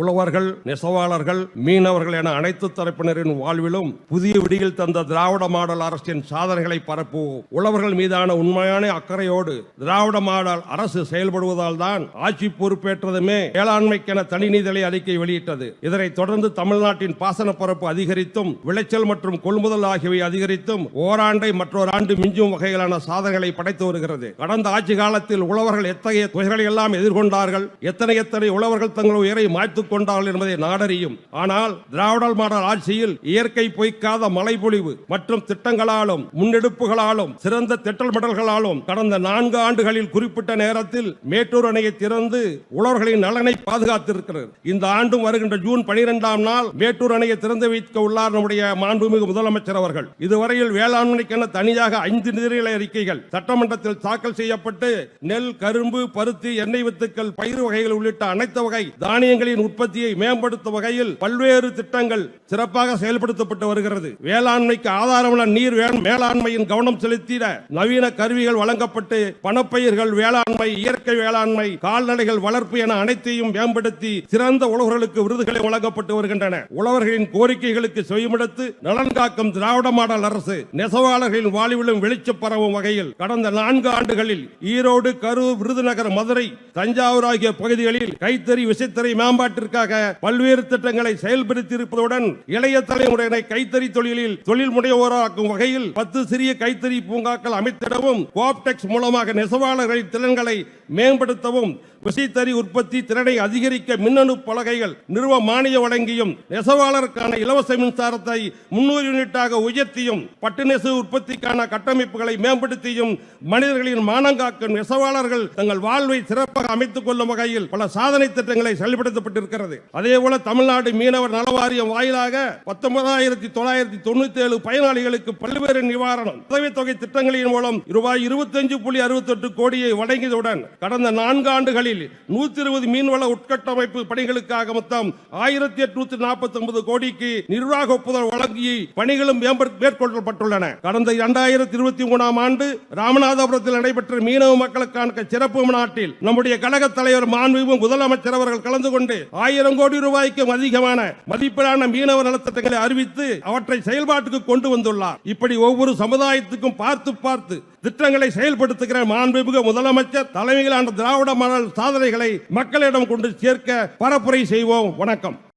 உழவர்கள் நெசவாளர்கள் மீனவர்கள் என அனைத்து தரப்பினரின் வாழ்விலும் புதிய விடியில் தந்த திராவிட மாடல் அரசின் சாதனைகளை பரப்புவோம். உழவர்கள் மீதான உண்மையான அக்கறையோடு திராவிட மாடல் அரசு செயல்படுவதால் தான் ஆட்சி பொறுப்பேற்றதுமே வேளாண்மைக்கென தனிநிதலை அறிக்கை வெளியிட்டது. இதனைத் தொடர்ந்து தமிழ்நாட்டின் பாசன பரப்பு அதிகரித்தும் விளைச்சல் மற்றும் கொள்முதல் ஆகியவை அதிகரித்தும் ஓராண்டை மற்றொரு ஆண்டு மிஞ்சும் வகையிலான சாதனைகளை படைத்து வருகிறது. கடந்த ஆட்சி காலத்தில் உழவர்கள் எத்தகைய துறைகளை எல்லாம் எதிர்கொண்டார்கள்? எத்தனை எத்தனை உழவர்கள் தங்கள் உயிரை மாய்த்துக் மேற்கொண்டார்கள் என்பதை நாடறியும். ஆனால் திராவிடர் மாடல் ஆட்சியில் இயற்கை பொய்க்காத மழைப்பொழிவு மற்றும் திட்டங்களாலும் முன்னெடுப்புகளாலும் சிறந்த திட்டமிடல்களாலும் கடந்த நான்கு ஆண்டுகளில் குறிப்பிட்ட நேரத்தில் மேட்டூர் அணையை திறந்து உழவர்களின் நலனை பாதுகாத்திருக்கிறது. இந்த ஆண்டும் வருகின்ற ஜூன் பனிரெண்டாம் நாள் மேட்டூர் அணையை திறந்து வைக்க உள்ளார் நம்முடைய மாண்புமிகு முதலமைச்சர் அவர்கள். இதுவரையில் வேளாண்மைக்கென தனியாக ஐந்து நிதிநிலை அறிக்கைகள் சட்டமன்றத்தில் தாக்கல் செய்யப்பட்டு நெல் கரும்பு பருத்தி எண்ணெய் வித்துக்கள் பயிர் வகைகள் உள்ளிட்ட அனைத்து வகை தானியங்களின் உற்பத்தியை மேம்படுத்தும் வகையில் பல்வேறு திட்டங்கள் சிறப்பாக செயல்படுத்தப்பட்டு வருகிறது. வேளாண்மைக்கு ஆதாரமுள்ள நீர் மேலாண்மையின் கவனம் செலுத்திட நவீன கருவிகள் வழங்கப்பட்டு பணப்பயிர்கள் வேளாண்மை இயற்கை வேளாண்மை கால்நடைகள் வளர்ப்பு என அனைத்தையும் மேம்படுத்தி சிறந்த உழவர்களுக்கு விருதுகளை வழங்கப்பட்டு வருகின்றன. உழவர்களின் கோரிக்கைகளுக்கு செவிமடுத்து நலன் காக்கும் திராவிட மாடல் அரசு நெசவாளர்களின் வாழ்விலும் வெளிச்சம் பரவும் வகையில் கடந்த நான்கு ஆண்டுகளில் ஈரோடு கரூர் விருதுநகர் மதுரை தஞ்சாவூர் ஆகிய பகுதிகளில் கைத்தறி விசைத்தறி மேம்பாட்டிற்காக பல்வேறு திட்டங்களை செயல்படுத்தி இருப்பதுடன் இளைய தலைமுறையினை கைத்தறி தொழிலில் தொழில் முனைவோராக்கும் வகையில் பத்து சிறிய கைத்தறி பூங்காக்கள் அமைத்திடவும் கோப்டெக்ஸ் மூலமாக நெசவாளர்களின் திறன்களை மேம்படுத்தவும் விசைத்தறி உற்பத்தி திறனை அதிகரிக்க மின்னணு பலகைகள் நிறுவ மானியம் வழங்கியும் நெசவாளருக்கான இலவச மின்சாரத்தை முன்னூறு யூனிட்டாக உயர்த்தியும் பட்டு நெசவு உற்பத்திக்கான கட்டமைப்புகளை மேம்படுத்தியும் மனிதர்களின் மானங்காக்கும் நெசவாளர்கள் தங்கள் வாழ்வை சிறப்பாக அமைத்துக் கொள்ளும் வகையில் பல சாதனை திட்டங்களை செயல்படுத்தப்பட்டிருக்கிறது. அதேபோல தமிழ்நாடு மீனவர் நலவாரியம் வாயிலாக பத்தொன்பதாயிரத்தி தொள்ளாயிரத்தி தொண்ணூத்தி ஏழு பயனாளிகளுக்கு பல்வேறு நிவாரணம் உதவித்தொகை திட்டங்களின் மூலம் ரூபாய் இருபத்தஞ்சு புள்ளி அறுபத்தெட்டு கோடியை வழங்கியதுடன் கடந்த நான்கு ஆண்டுகளில் இருபது மீன்வள உட்கட்டமைப்பு பணிகளுக்காக மொத்தம் ஆயிரத்தி எட்நூத்தி நாற்பத்தி ஒன்பது கோடிக்கு நிர்வாக ஒப்புதல் வழங்கி பணிகளும் மேம்படுத்த- மேற்கொள்ளப்பட்டுள்ளன. கடந்த இரண்டாயிரத்தி இருபத்தி மூணாம் ஆண்டு ராமநாதபுரத்தில் நடைபெற்ற மீனவ மக்களுக்கான சிறப்பு மாநாட்டில் நம்முடைய கழக தலைவர் மாண்புமிகு முதலமைச்சர் அவர்கள் கலந்து கொண்டு ஆயிரம் கோடி ரூபாய்க்கும் அதிகமான மதிப்பிலான மீனவ நலத்திட்டங்களை அறிவித்து அவற்றை செயல்பாட்டுக்கு கொண்டு வந்துள்ளார். இப்படி ஒவ்வொரு சமுதாயத்துக்கும் பார்த்து பார்த்து திட்டங்களை செயல்படுத்துகிற மாண்புமிகு முதலமைச்சர் தலைமையிலான திராவிட மாடல் சாதனைகளை மக்களிடம் கொண்டு சேர்க்க பரப்புரை செய்வோம். வணக்கம்.